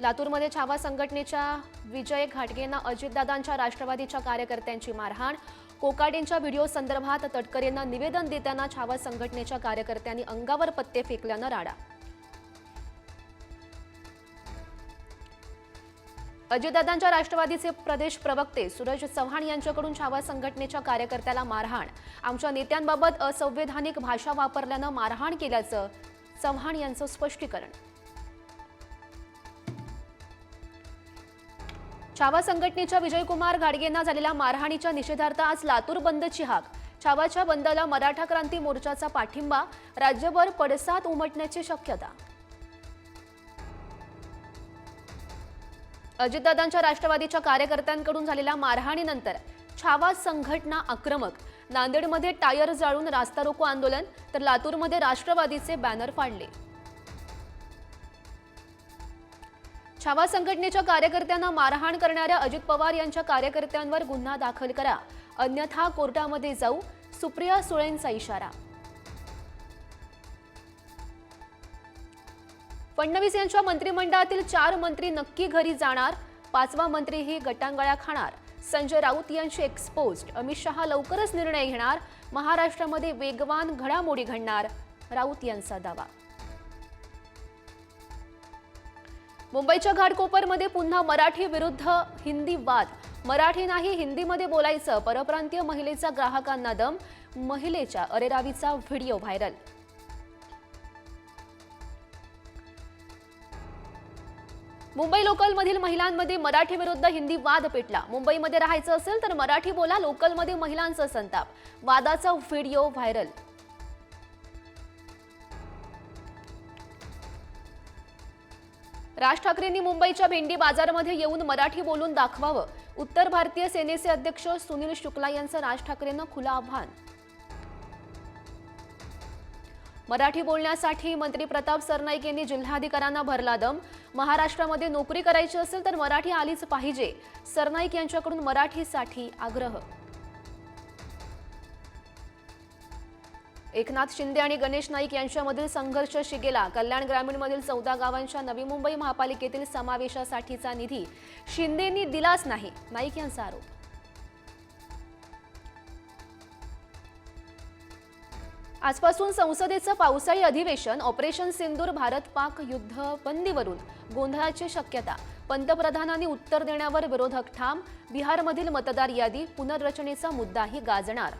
लातूरमध्ये छावा संघटनेच्या विजय घाटगेंना अजितदादांच्या राष्ट्रवादीच्या कार्यकर्त्यांची मारहाण. कोकाडेंच्या व्हिडिओ संदर्भात तटकरेंना निवेदन देताना छावा संघटनेच्या कार्यकर्त्यांनी अंगावर पत्ते फेकल्यानं राडा. अजितदादांच्या राष्ट्रवादीचे प्रदेश प्रवक्ते सूरज चव्हाण यांच्याकडून छावा संघटनेच्या कार्यकर्त्याला मारहाण. आमच्या नेत्यांबाबत असंवैधानिक भाषा वापरल्यानं मारहाण केल्याचं चव्हाण यांचं स्पष्टीकरण. छावा संघटनेच्या विजयकुमार गाडगेंना झालेल्या मारहाणीच्या निषेधार्थ आज लातूर बंदची हाक. छावाच्या बंदला मराठा क्रांती मोर्चाचा पाठिंबा राज्यभर पडसाद उमटण्याची शक्यता. अजितदादांच्या राष्ट्रवादीच्या कार्यकर्त्यांकडून झालेल्या मारहाणीनंतर छावा संघटना आक्रमक. नांदेडमध्ये टायर जाळून रास्ता रोको आंदोलन तर लातूरमध्ये राष्ट्रवादीचे बॅनर फाडले. छावा संघटनेच्या कार्यकर्त्यांना मारहाण करणाऱ्या अजित पवार यांच्या कार्यकर्त्यांवर गुन्हा दाखल करा. अन्यथा कोर्टामध्ये जाऊ. सुप्रिया सुळेंचा इशारा. फडणवीस यांच्या मंत्रिमंडळातील चार मंत्री नक्की घरी जाणार. पाचवा मंत्रीही गटांगळ्या खाणार. संजय राऊत यांची एक्सपोज्ड अमित शहा लवकरच निर्णय घेणार. महाराष्ट्रामध्ये वेगवान घडामोडी घडणार. राऊत यांचा दावा. मुंबईच्या घाटकोपरमध्ये पुन्हा मराठी विरुद्ध हिंदी वाद. मराठी नाही हिंदीमध्ये बोलायचं. परप्रांतीय महिलेचा ग्राहकांना दम महिलेच्या अरेरावीचा व्हिडिओ व्हायरल. मुंबई लोकलमधील महिलांमध्ये मराठी विरुद्ध हिंदी वाद पेटला. मुंबईमध्ये राहायचं असेल तर मराठी बोला लोकलमध्ये महिलांचा संताप. वादाचा व्हिडिओ व्हायरल. राज ठाकरेंनी मुंबईच्या भेंडी बाजारमध्ये येऊन मराठी बोलून दाखवावं. उत्तर भारतीय सेनेचे अध्यक्ष सुनील शुक्ला यांचं राज ठाकरेंना खुलं आव्हान. मराठी बोलण्यासाठी मंत्री प्रताप सरनाईक यांनी जिल्हाधिकाऱ्यांना भरला दम. महाराष्ट्रामध्ये नोकरी करायची असेल तर मराठी आलीच पाहिजे. सरनाईक यांच्याकडून मराठीसाठी आग्रह. एकनाथ शिंदे आणि गणेश नाईक यांच्यामधील संघर्ष शिगेला कल्याण ग्रामीणमधील चौदा गावांच्या नवी मुंबई महापालिकेतील समावेशासाठीचा निधी शिंदेंनी दिलाच नाही. नाईक यांचा आरोप. आजपासून संसदेचं पावसाळी अधिवेशन ऑपरेशन सिंदूर भारत पाक युद्ध बंदीवरून गोंधळाची शक्यता पंतप्रधानांनी उत्तर देण्यावर विरोधक ठाम बिहारमधील मतदार यादी पुनर्रचनेचा मुद्दाही गाजणार.